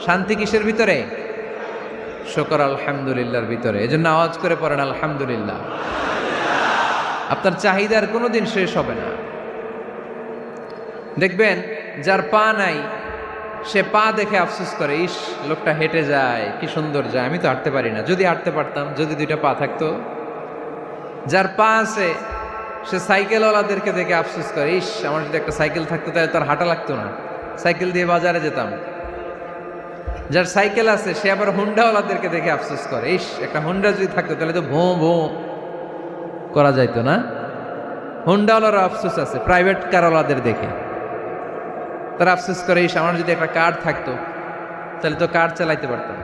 শান্তি কিসের ভিতরে? শকর আলহামদুলিল্লাহর ভিতরে। এজন্য আওয়াজ করে পড়েন, আলহামদুলিল্লাহ। আপনার চাহিদার কোনোদিন শেষ হবে না। দেখবেন, যার পা নাই, সে পা দেখে আফসোস করে, ইস, লোকটা হেঁটে যায়, কি সুন্দর যায়, আমি তো হাঁটতে পারি না। যদি হাঁটতে পারতাম, যদি দুইটা পা থাকতো। যার পা আছে, সে সাইকেলওয়ালাদেরকে দেখে আফসোস করে, ইস, আমার যদি একটা সাইকেল থাকতো, তাহলে তার হাঁটা লাগতো না। সাইকেল দিয়ে বাজারে যেতাম। যার সাইকেল আছে, সে আবার হুন্ডাওয়ালাদেরকে দেখে আফসোস করে। ইস, একটা হুন্ডা যদি থাকতো, তাহলে তো ভোঁ ভোঁ করা যাইতো না। হুন্ডাওয়ালারও আফসোস আছে, প্রাইভেট কারওয়ালাদের দেখে। তারা আফসোস করে, ইস, আমার যদি একটা কার থাকতো, তাহলে তো কার চালাইতে পারতাম।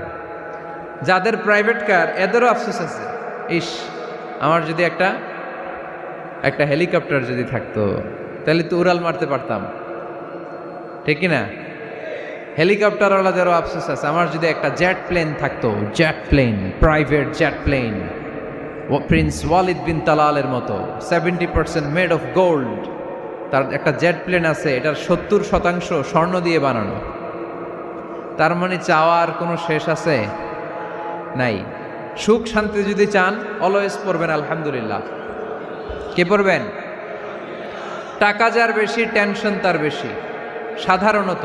যাদের প্রাইভেট কার, এদেরও আফসোস আছে, ইস, আমার যদি একটা একটা হেলিকপ্টার যদি থাকতো, তাহলে তো উড়াল মারতে পারতাম। ঠিক না? হেলিকপ্টারওয়ালাদেরও আফসোস আছে। আমার যদি একটা জেট প্লেন থাকতো jet plane private jet plane prince Walid bin তালালের মতো seventy percent made of gold তার একটা জেট প্লেন আছে, এটার সত্তর শতাংশ স্বর্ণ দিয়ে বানানো। তার মানে চাওয়ার কোনো শেষ আছে নাই। সুখ শান্তি যদি চান অলওয়েজ পড়বেন, আলহামদুলিল্লাহ। কে পড়বেন? টাকা যার বেশি টেনশন তার বেশি। সাধারণত।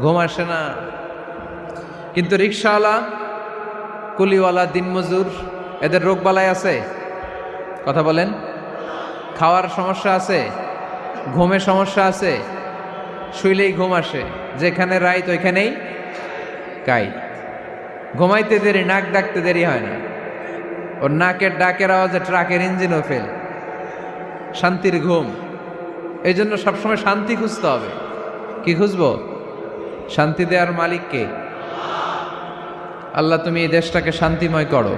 ঘুম আসে না। কিন্তু রিক্সাওয়ালা কুলিওয়ালা, দিনমজুর, এদের রোগবালাই আছে? কথা বলেন। খাওয়ার সমস্যা আছে? ঘুমের সমস্যা আছে? শুইলেই ঘুম আসে। যেখানে রাইত, ওইখানেই কাই ঘুমাইতে দেরি, নাক ডাকতে দেরি হয় না। ওর নাকের ডাকের আওয়াজে ট্রাকের ইঞ্জিনও ফেল। শান্তির ঘুম। এই জন্য সবসময় শান্তি খুঁজতে হবে। কি খুঁজবো? শান্তি দেওয়ার মালিককে? আল্লাহ তুমি এই দেশটাকে শান্তিময় করো।